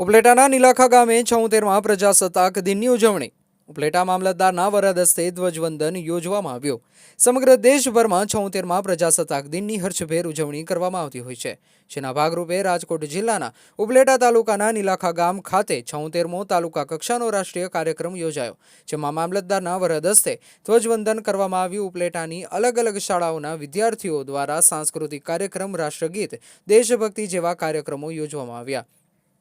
ઉપલેટાના નીલાખા ગામે છોતેરમાં પ્રજાસત્તાક દિનની ઉજવણી. ઉપલેટા મામલતદારના વરદ હસ્તે ધ્વજવંદન યોજવામાં આવ્યું. સમગ્ર દેશભરમાં છોતેરમાં પ્રજાસત્તાક દિનની હર્ષભેર ઉજવણી કરવામાં આવતી હોય છે. જેના ભાગરૂપે રાજકોટ જિલ્લાના ઉપલેટા તાલુકાના નીલાખા ગામ ખાતે છોતેરમો તાલુકા કક્ષાનો રાષ્ટ્રીય કાર્યક્રમ યોજાયો, જેમાં મામલતદારના વરદ હસ્તે ધ્વજવંદન કરવામાં આવ્યું. ઉપલેટાની અલગ અલગ શાળાઓના વિદ્યાર્થીઓ દ્વારા સાંસ્કૃતિક કાર્યક્રમ, રાષ્ટ્રગીત, દેશભક્તિ જેવા કાર્યક્રમો યોજવામાં આવ્યા.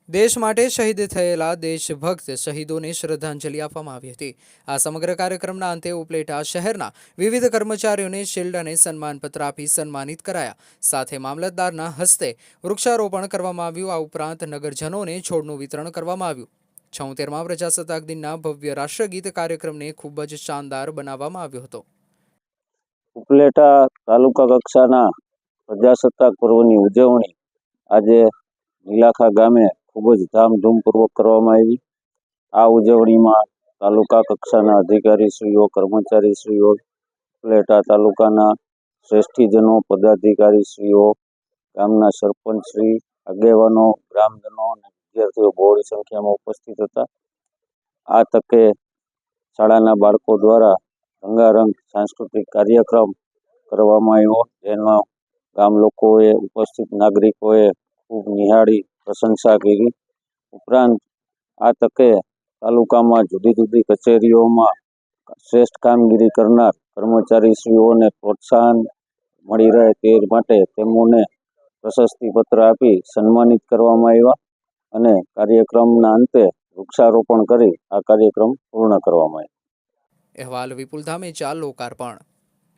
દેશ માટે શહીદ થયેલા દેશભક્ત શહીદોને શ્રદ્ધાંજલિ આપવામાં આવી હતી. આ સમગ્ર કાર્યક્રમના અંતે ઉપલેટા શહેરના વિવિધ કર્મચારીઓને શિલ્ડ અને સન્માનપત્ર આપી સન્માનિત કરાયા. સાથે મામલતદારના હસ્તે વૃક્ષારોપણ કરવામાં આવ્યું. આ ઉપરાંત નગરજનોને છોડનું વિતરણ કરવામાં આવ્યું. છોતેરમા પ્રજાસત્તાક દિનના ભવ્ય રાષ્ટ્રગીત કાર્યક્રમને ખૂબ જ શાનદાર બનાવવામાં આવ્યો હતો. ઉપલેટા તાલુકા કક્ષાના પ્રજાસત્તાક પર્વની ઉજવણી આજે નીલાખા ગામે ખૂબ જ ધામધૂમપૂર્વક કરવામાં આવી. આ ઉજવણીમાં તાલુકા કક્ષાના અધિકારીશ્રીઓ કર્મચારીશ્રીઓ પ્લેટા તાલુકાના શ્રેષ્ઠીજનો પદાધિકારીશ્રીઓ ગામના સરપંચશ્રી આગેવાનો, ગ્રામજનો અને વિદ્યાર્થીઓ બહોળી સંખ્યામાં ઉપસ્થિત હતા. આ તકે શાળાના બાળકો દ્વારા રંગારંગ સાંસ્કૃતિક કાર્યક્રમ કરવામાં આવ્યો, જેમાં ગામ લોકોએ, ઉપસ્થિત નાગરિકોએ ખૂબ નિહાળી પ્રશંસા કરી. ઉપરાંત આ તકે તાલુકામાં જુદી જુદી કચેરીઓમાં શ્રેષ્ઠ કામગીરી કરનાર કર્મચારીશ્રીઓને પ્રોત્સાહન મળી રહે તે માટે તેમને પ્રશસ્તિપત્ર આપી સન્માનિત કરવામાં આવ્યા અને કાર્યક્રમના અંતે વૃક્ષારોપણ કરી આ કાર્યક્રમ પૂર્ણ કરવામાં આવ્યો. અહેવાલ વિપુલ ધામેચા, લોકાર્પણ